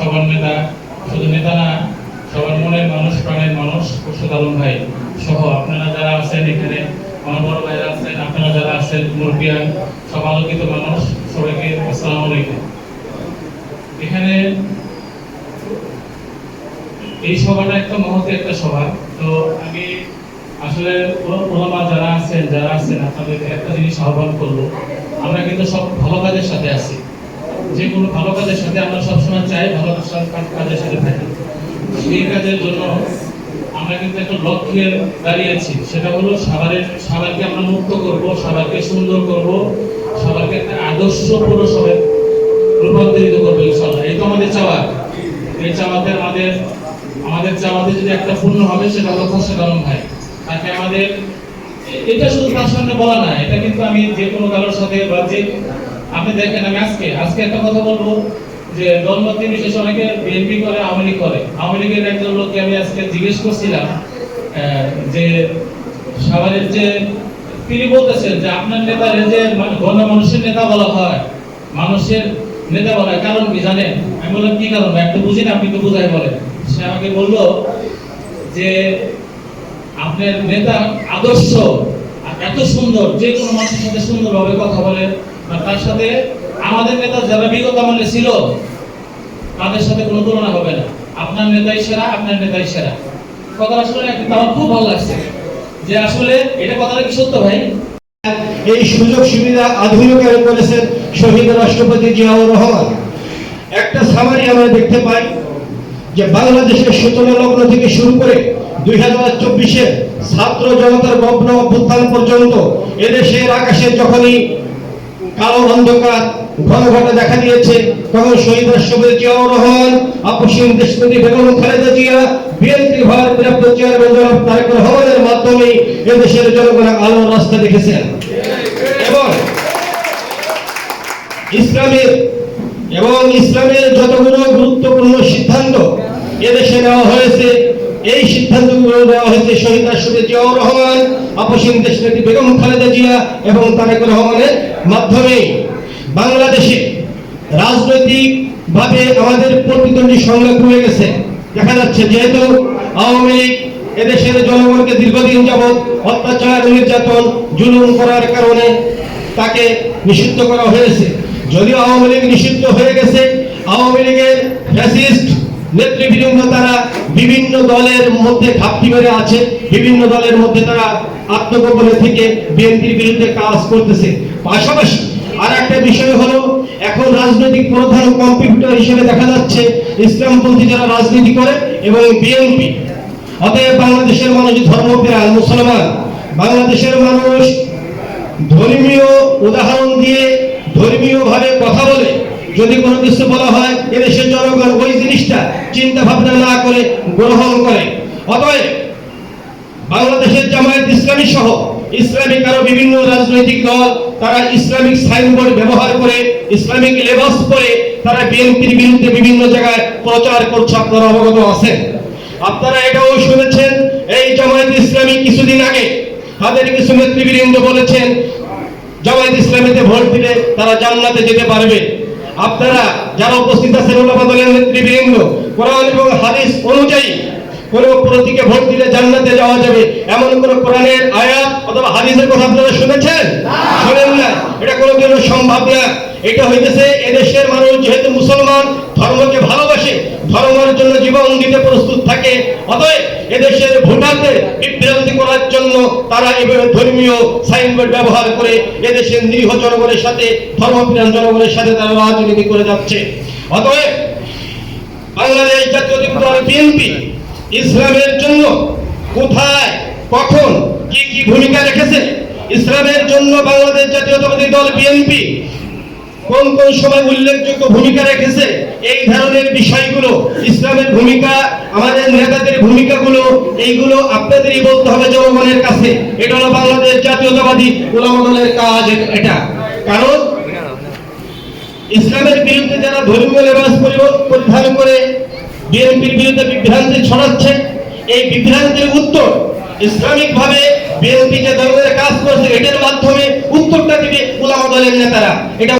সবার নেতা, শুধু নেতা না, সবার মনের মানুষ, প্রাণের মানুষ, খুরশেদ ভাই সহ আপনারা যারা আছেন এখানে আমার বড় ভাইরা আছেন, আপনারা যারা আছেন মুরব্বিয়ান সব আলোকিত মানুষ, সবাইকে আসসালামু আলাইকুম। এখানে এই সভাটা একটা মহতে একটা সভা। তো আমি আসলে ওলা- ওলামা যারা আছেন যারা আছেন, আপনাদেরকে একটা জিনিস আহ্বান করল আমরা কিন্তু সব ভালো কাজের সাথে আছি। যে কোনো ভালো কাজের সাথে আমরা সবসময় চাই ভালো কাজ- কাজের সাথে থাকি। সেই কাজের জন্য আমরা কিন্তু একটা লক্ষ্যে দাঁড়িয়েছি। সেটা হলো সাভারের সাভারকে আমরা মুক্ত করব, সাভারকে সুন্দর করব, সাভারকে একটা আদর্শ পৌরসভায় রূপান্তরিত করব ইনশাল্লাহ এই তো আমাদের চাওয়া। এই চাওয়াতে আমাদের আমাদের চাওয়াতে যদি একটা পূর্ণ হবে, সেটা হলো খোরশেদ আলম ভাই। তাকে আমাদের এটা শুধু তার সামনে বলা না, এটা কিন্তু আমি যে কোনো কারোর সাথে বা যে আপনি দেখেন, আমি আজকে আজকে একটা কথা বলব যে দলমত বিশেষ অনেকে বিএনপি করে, আওয়ামী লীগ করে। আওয়ামী লীগের একজন লোককে আমি আজকে জিজ্ঞেস করছিলাম যে সাভারের যে তিনি বলতেছেন যে আপনার নেতারে যে মানে গণমানুষের নেতা বলা হয়। মানুষের নেতা বলা হয় কারণ কি জানেন? আমি বললাম, কি কারণ? একটু বুঝি না আপনি তো বুঝাই বলেন। সে আমাকে বলল যে আপনার নেতা আদর্শ এত সুন্দর, যে কোনো মানুষের সাথে সুন্দরভাবে কথা বলে তার সাথে আমাদের নেতা যারা বিগত আমলে ছিল, তাদের সাথে কোনো তুলনা হবে না। আপনার নেতাই সেরা, আপনার নেতাই সেরা। শুনে কিন্তু আমার খুব ভালো লাগছে যে আসলে এটা কথাটা কি সত্য ভাই? এই সুযোগ সুবিধা আধুনিকায়ন করেছেন শহীদ রাষ্ট্রপতি জিয়াউর রহমান। একটা সামারি আমরা দেখতে পাই যে বাংলাদেশের সূচনা লগ্ন থেকে শুরু করে দুই হাজার চব্বিশে ছাত্র জনতার গগ্ন অভ্যুত্থান পর্যন্ত এদেশের আকাশে যখনই কালো অন্ধকার ঘন ঘন দেখা দিয়েছে। তখন শহীদ রাষ্ট্রপতি জিয়াউর রহমান আপসীন দেশপতি বেগম খালেদা জিয়া, বিএনপি ভারপ্রাপ্ত চেয়ারম্যান জনাব তারেক রহমানের মাধ্যমে এদেশের জনগণ আলোর রাস্তা দেখেছেন এবং ইসলামের এবং ইসলামের যতগুলো গুরুত্বপূর্ণ সিদ্ধান্ত এদেশে নেওয়া হয়েছে এই সিদ্ধান্তগুলো নেওয়া হয়েছে শহীদ রাষ্ট্রপতি জিয়াউর রহমান আপসীন দেশনেত্রী বেগম খালেদা জিয়া এবং তারেক রহমানের মাধ্যমে বাংলাদেশে রাজনৈতিক ভাবে আমাদের প্রতিদ্বন্দ্বী সংখ্যা কমে গেছে। দেখা যাচ্ছে যেহেতু আওয়ামী লীগ এদেশের জনগণকে দীর্ঘদিন যাবৎ অত্যাচার, নির্যাতন, জুলুম করার কারণে তাকে নিষিদ্ধ করা হয়েছে। যদিও আওয়ামী লীগ নিষিদ্ধ হয়ে গেছে, আওয়ামী লীগের ফ্যাসিস্ট নেতৃবৃন্দ তারা বিভিন্ন দলের মধ্যে ঘাপটি মেরে আছে, বিভিন্ন দলের মধ্যে তারা আত্মগোপনে থেকে বিএনপির বিরুদ্ধে কাজ করতেছে। পাশাপাশি আর একটা বিষয় হলো, এখন রাজনৈতিক প্রধান কম্পিউটার হিসেবে দেখা যাচ্ছে, ইসলামপন্থী যারা রাজনীতি করে এবং বিএনপি, অতএব বাংলাদেশের মানুষ ধর্মপ্রাণ মুসলমান। বাংলাদেশের মানুষ ধর্মীয় উদাহরণ দিয়ে ধর্মীয় ভাবে কথা বলে। যদি কোনো কিছু বলা হয়, এদেশের জনগণ ওই জিনিসটা চিন্তা ভাবনা না করে গ্রহণ করে। অতএব বাংলাদেশের জামায়াত ইসলামী সহ ইসলামিক আরও বিভিন্ন রাজনৈতিক দল, তারা ইসলামিক সাইনবোর্ড ব্যবহার করে, ইসলামিক লেবাস পরে তারা বিএনপির বিরুদ্ধে বিভিন্ন জায়গায় প্রচার করছে, আপনারা অবগত আছেন। আপনারা এটাও শুনেছেন, এই জামায়াত ইসলামী কিছুদিন আগে তাদের কিছু নেতৃবৃন্দ বলেছেন, জামায়াত ইসলামীতে ভোট দিলে তারা জান্নাতে যেতে পারবে। আপনারা যারা উপস্থিত আছেন ওলামা দলের নেতৃবৃন্দ কোরআন এবং হাদিস অনুযায়ী কোন প্রতীকে ভোট দিলে জান্নাতে যাওয়া যাবে। এমন কোন কোরআনের আয়াত অথবা হাদিসের কথা আপনারা শুনেছেন? শোনেন না। এটা কোনো জন্য সম্ভব না। এটা হইতেছে এদেশের মানুষ যেহেতু মুসলমান ধর্মকে ভালোবাসে জীবন দিতে প্রস্তুত থাকে। অতএব এদেশের ভোটারদের বিভ্রান্তি করার জন্য তারা এভাবে ধর্মীয় সাইনবোর্ড ব্যবহার করে এদেশের নিরীহ জনগণের সাথে, ধর্মপ্রাণ জনগণের সাথে তারা রাজনীতি করে যাচ্ছে। অতএব বাংলাদেশ জাতীয় দল বিএনপি ইসলামের জন্য কোথায়, কখন, কি কি ভূমিকা রেখেছে? ইসলামের জন্য বাংলাদেশ জাতীয়তাবাদী দল বিএনপি কোন কোন সময় উল্লেখযোগ্য ভূমিকা রেখেছে? এই ধরনের বিষয়গুলো, ইসলামের ভূমিকা, আমাদের নেতাদের ভূমিকাগুলো, এইগুলো আপনাদেরই বলতে হবে জনগণের কাছে। এটা হলো বাংলাদেশ জাতীয়তাবাদী উলামা কাজ এটা। কারণ ইসলামের বিরুদ্ধে যারা ধর্মীয় লেবাস পরিধান করে বিএনপির বিরুদ্ধে বিভ্রান্তি ছড়াচ্ছে এই বিভ্রান্তির উত্তর ইসলামিক ভাবে বিএনপি যে ধরনের কাজ করছে, এটার মাধ্যমে উত্তরটা দিবে উলামা দলের নেতারা। এটা